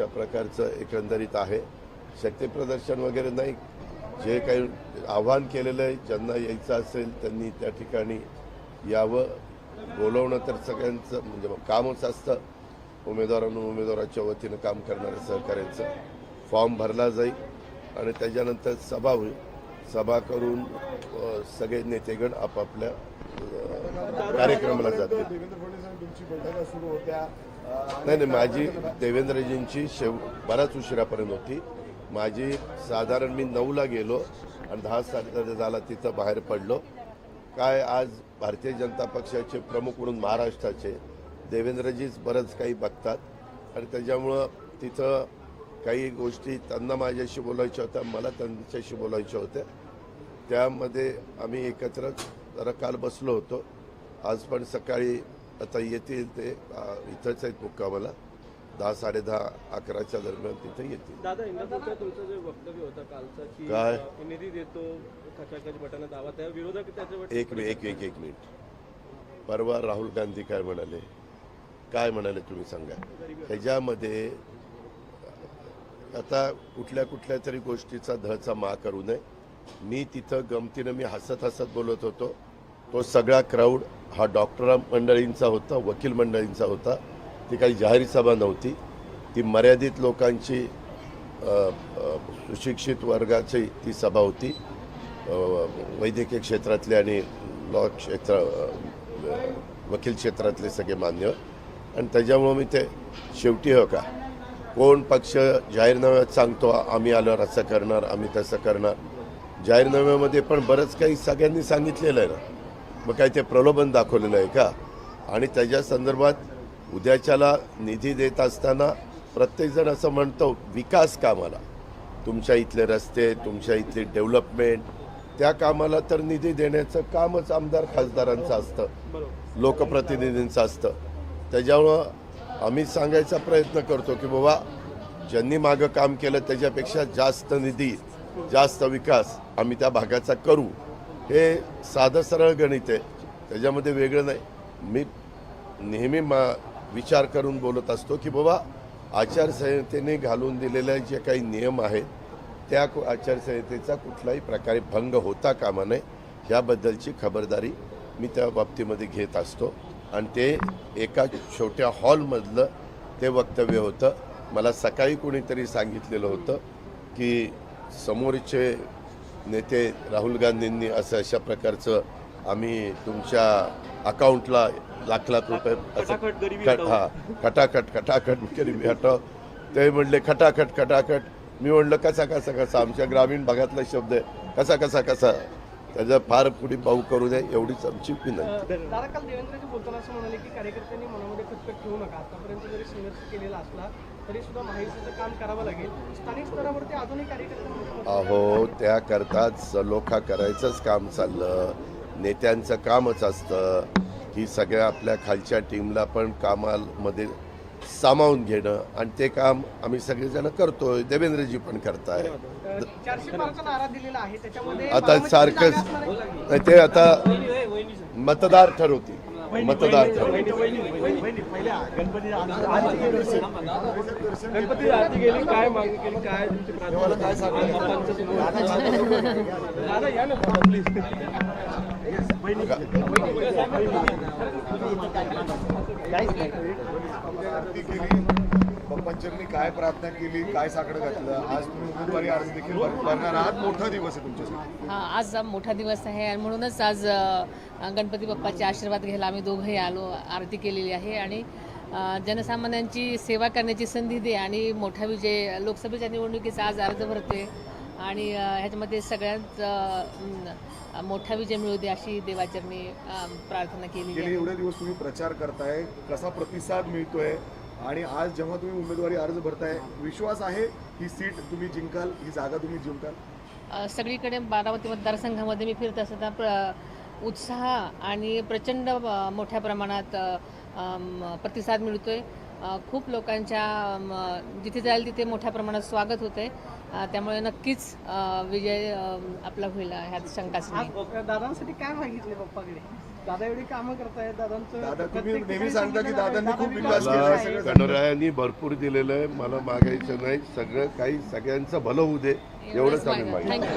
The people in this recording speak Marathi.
अशा प्रकारचं एकंदरीत आहे. शक्तीप्रदर्शन वगैरे नाही. जे काही आव्हान केलेलं आहे ज्यांना यायचं असेल त्यांनी त्या ठिकाणी यावं. बोलवणं तर सगळ्यांचं म्हणजे कामच असतं. उमेदवारांना उमेदवाराच्या वतीनं काम करणाऱ्या सहकाऱ्यांचं फॉर्म भरला जाईल. आणि त्याच्यानंतर सभा होईल. सभा करून सगळे नेतेगण आपापल्या कार्यक्रमाला जातील. देवेंद्र फडणवीस तुमची बैठका सुरू होत्या. नाही नाही माझी देवेंद्रजींची शेव बराच उशिरापर्यंत होती. माझी साधारण मी नऊला गेलो आणि दहा साडे झाला तिथं बाहेर पडलो. काय आज भारतीय जनता पक्षाचे प्रमुख म्हणून महाराष्ट्राचे देवेंद्रजीच बरंच काही बघतात. आणि त्याच्यामुळं तिथं काही गोष्टी त्यांना माझ्याशी बोलायच्या होत्या मला त्यांच्याशी बोलायच्या होत्या. त्यामध्ये आम्ही एकत्र जरा काल बसलो होतो. आज पण सकाळी आता येतील ते इथंच आहेत मुक्कामाला. दहा साडे दहा अकराच्या दरम्यान तिथे येतील. दादा इंदापूरचं तुमचं जे वक्तव्य होतं कालचं की काय? अ, निधी देतो खचाखच बटन दावा त्या विरोधक त्याच्यावर एक मि- एक एक एक मिनिट. परवा राहुल गांधी काय म्हणाले? काय म्हणाले तुम्ही सांगा? त्याच्यामध्ये आता कुठल्या कुठल्या तरी गोष्टीचा धचा मा करू नये. मी तिथं गमतीनं मी हसत हसत बोलत होतो. तो सगळा क्राऊड हा डॉक्टर मंडळींचा होता वकील मंडळींचा होता. ती काही जाहीर सभा नव्हती. ती मर्यादित लोकांची सुशिक्षित वर्गाची ती सभा होती. वैद्यकीय क्षेत्रातले आणि लॉ क्षेत्र वकील क्षेत्रातले सगळे मान्य. आणि त्याच्यामुळं मी ते शेवटी हो का कोण पक्ष जाहीरनाम्यात सांगतो आम्ही आल्यावर असं करणार आम्ही तसं करणार. जाहीरनाम्यामध्ये पण बरंच काही सगळ्यांनी सांगितलेलं आहे ना. मग काय ते प्रलोभन दाखवलेलं आहे का? आणि त्याच्या संदर्भात उद्याच्याला निधी देत असताना प्रत्येकजण असं म्हणतो विकास कामाला. तुमच्या इथले रस्ते तुमच्या इथली डेव्हलपमेंट त्या कामाला तर निधी देण्याचं कामच आमदार खासदारांचं असतं. लोकप्रतिनिधींचं असतं. त्याच्यामुळं आम्ही सांगायचा प्रयत्न करतो की बाबा ज्यांनी मागं काम केलं त्याच्यापेक्षा जास्त निधी जास्त विकास आम्ही त्या भागाचा करू. हे साधं सरळ गणित आहे. त्याच्यामध्ये वेगळं नाही. मी नेहमी मा विचार करून बोलत असतो की बाबा आचारसंहितेने घालून दिलेले जे काही नियम आहेत त्या आचारसंहितेचा कुठलाही प्रकारे भंग होता कामा नये याबद्दलची खबरदारी मी त्या बाबतीमध्ये घेत असतो. आणि ते एका छोट्या हॉलमधलं ते वक्तव्य होतं. मला सकाळी कोणीतरी सांगितलेलं होतं की समोरचे नेते राहुल गांधींनी असं अशा प्रकारचं आम्ही तुमच्या अकाउंटला लाख लाख रुपये असं. हा खटाखट खटाखट गरिबी हटव. ते म्हणले खटाखट खटाखट. मी म्हणलं कसा कसा कसा? आमच्या ग्रामीण भागातला शब्द आहे. कसा कसा कसा? त्याचा फार पुढे पाऊ करू नये एवढीच आमची विनंती. दादा काल देवेंद्रजी बोलताना असं म्हणाले की कार्यकर्त्यांनी मनामध्ये ठेवू नका. आतापर्यंत जरी संघर्ष केलेला असला तरी सुद्धा महायुतीचं काम करावं लागेल. स्थानिक स्तरावरती अजूनही कार्यकर्त्यांमध्ये अहो त्याकरताच सलोखा करायचंच काम चाललं. नेत्यांचं कामच असतं. की सगळ्या आपल्या खालच्या टीमला पण कामामध्ये सामावून घेणं आणि ते काम आम्ही सगळेजण करतोय देवेंद्रजी पण करताय. आता सारखंच ते आता मतदार ठरवतील मतदार ठरवतील गणपती आरती गेली काय मागणी काय प्रार्थना आरती केली पप्पांचरनी काय प्रार्थना केली काय साकडं घातलं आज तुम्ही उमेदवारी अर्ज देखील भर- भरणार आहात मोठा दिवस आहे तुमच्यासाठी. हा आज मोठा दिवस आहे आणि म्हणूनच आज गणपती बाप्पाचे आशीर्वाद घ्यायला आम्ही दोघंही आलो आरती केलेली आहे आणि जनसामान्यांची सेवा करण्याची संधी दे आणि मोठा विजय लोकसभेच्या निवडणुकीचा आज अर्ज भरते. आणि ह्याच्यामध्ये सगळ्यात मोठा विजय मिळू दे अशी देवाचरणी प्रार्थना केलेली गेले एवढे दिवस तुम्ही प्रचार करताय कसा प्रतिसाद मिळतोय? आणि आज जेव्हा तुम्ही उमेदवारी अर्ज भरताय विश्वास आहे ही सीट तुम्ही जिंकाल ही जागा तुम्ही जिंकाल? सगळीकडे बारामती मतदारसंघामध्ये मी फिरत असताना प्र उत्साह आणि प्रचंड मोठ्या प्रमाणात प्रतिसाद मिळतोय. खूप लोकांच्या जिथे जाईल तिथे मोठ्या प्रमाणात स्वागत होते त्यामुळे नक्कीच विजय आपला होईल ह्यात शंकाच नाही. दादांसाठी काय मागितले पप्पाकडे? दादा एवढी कामं करतायत दादांचं गणरायांनी भरपूर दिलेलं आहे. मला मागायचं नाही. सगळं काही सगळ्यांचं भलं होऊ दे. एवढंच आम्ही मागितलं.